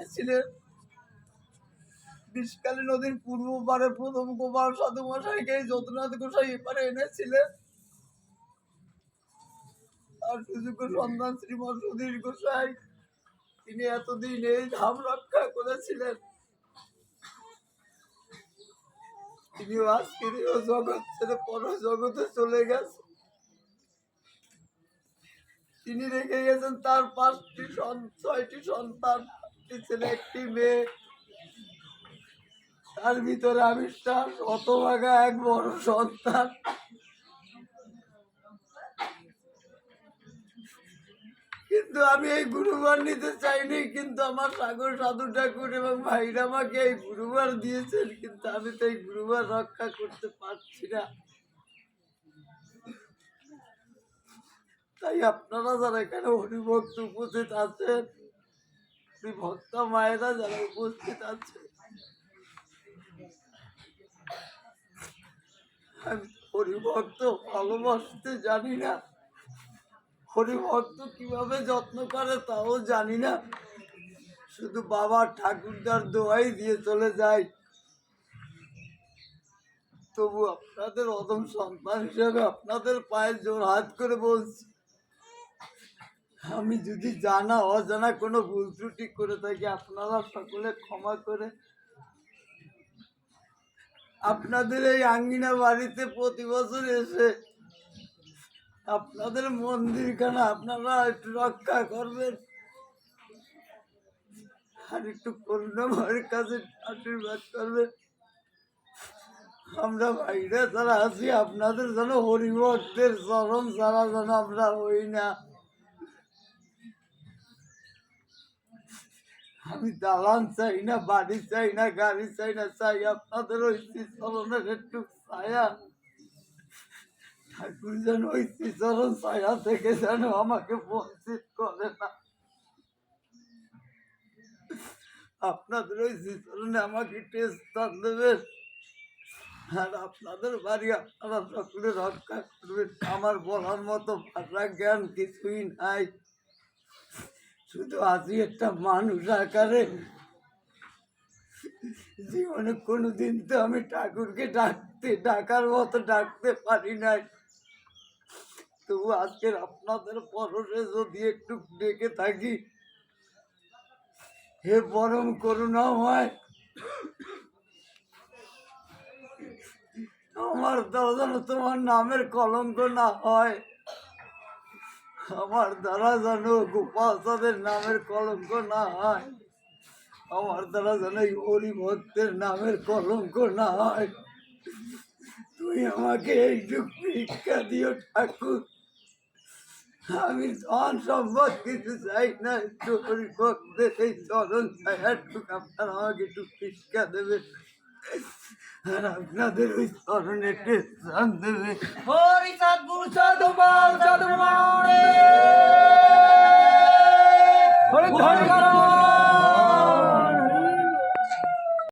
এনেছিলেন বিষকালী নদীর পূর্ব পারে প্রথম গোপাল সাধু মশাইকে যদুনাথ গোসাই এপারে এনেছিলেন। আর সুযোগ্য সন্তান শ্রীমৎ সুধীর গোসাই। তিনি এতদিন এই ধাম রক্ষা করেছিলেন। তিনি আজকে জগৎ ছেড়ে পর জগতে চলে গেছে তিনি রেখে গেছেন তার পাঁচটি ছয়টি সন্তান। ছেলে, একটি মেয়ে। তার ভিতরে আবিষ্কার শতভাগা এক বড় সন্তান। কিন্তু আমি এই গুরুবার নিতে চাইনি, কিন্তু আমার সাগর সাধু ঠাকুর এবং ভাইরা আমাকে এই গুরুবার দিয়েছেন, কিন্তু আমি তো এই গুরুবার রক্ষা করতে পারছি না। তাই আপনারা যারা এখানে হরিভক্ত উপস্থিত আছেন শ্রী ভক্ত মায়েরা যারা উপস্থিত আছেন আমি হরিভক্ত ভালোবাসতে জানি না। হরিভক্ত কীভাবে যত্ন করে তাও জানি না। শুধু বাবা ঠাকুরদার দোয়াই দিয়ে চলে যায়। তবু আপনাদের অদম সন্তান হিসেবে আপনাদের পায়ে জোর হাত করে বলছি। আমি যদি জানা, অজানা কোনো ভুল ত্রুটি করে থাকি, আপনারা সকলে ক্ষমা করে আপনাদের এই আঙ্গিনা বাড়িতে প্রতি বছর এসে আপনাদের মন্দিরখানা আপনারা একটু রক্ষা করবেন। আর একটু করুণাময়ের কাছে আশীর্বাদ করবেন। আমরা বাইরে যারা আছি, আপনাদের যেন হরিভক্তের চরম ছাড়া যেন আমরা হই না। আমি দালান চাই না, বাড়ি চাই না, গাড়ি চাই না, চাই আপনাদের ওই চরণের একটু ছায়া। ঠাকুর যেন ওই চরণ ছায়া থেকে যেন আমাকে বঞ্চিত করে না। আপনাদের ওই চরণে আমাকে টেস্ট দেবেন। আর আপনাদের বাড়ি আপনারা সকলে রক্ষা করবেন। আমার বলার মতো ভাষা জ্ঞান কিছুই নাই। শুধু আজই একটা মানুষ আকারে। জীবনে কোনোদিন তো আমি ঠাকুরকে ডাকতে, ডাকার মতো ডাকতে পারি নাই। তবু আজকের আপনাদের পরশে যদি একটু ডেকে থাকি, হে পরম করুণা হয় আমার যেন তোমার নামের কলঙ্ক না হয়। আমার দ্বারা যেন গোপাল তাদের নামের কলঙ্ক না হয় আমার দ্বারা যেন এই হরি ভক্তের নামের কলঙ্ক না হয় তুমি আমাকে এইটুক ভিক্ষা দিও, ঠাকুর। আমি ধন সম্পদ কিছু চাই না, একটু হরি ভক্তের এই চরণ ছায়াটুক আপনার আমাকে একটু ভিক্ষা দেবেন। আর আপনাদের ওই ধন্যবাদ।